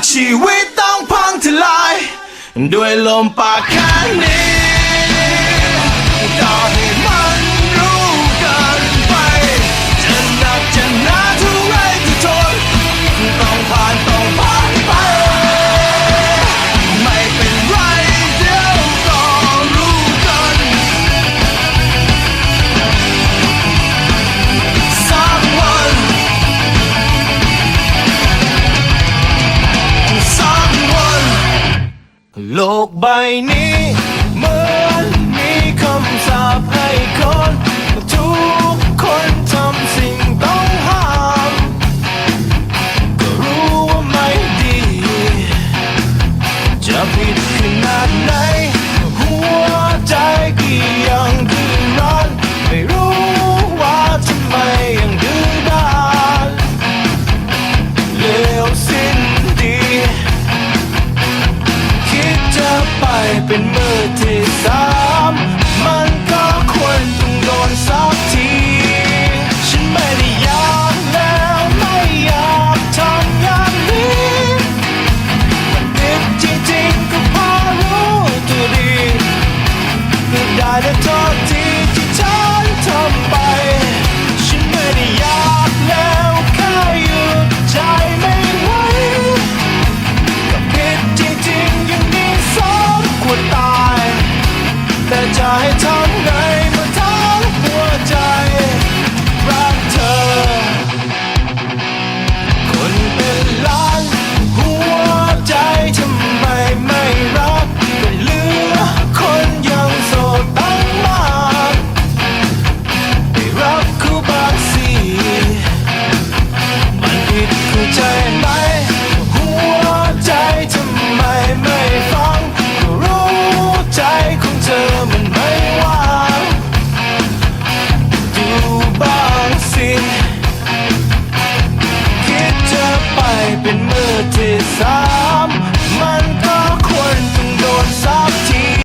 ากชีวิตต้องพังทลาย ด้วยลมปากแค่นี้ โลกใบนี้เหมือนมีคำสาปให้ ไปเป็นมือที่สาม ทางไหนมาทั้งหัวใจ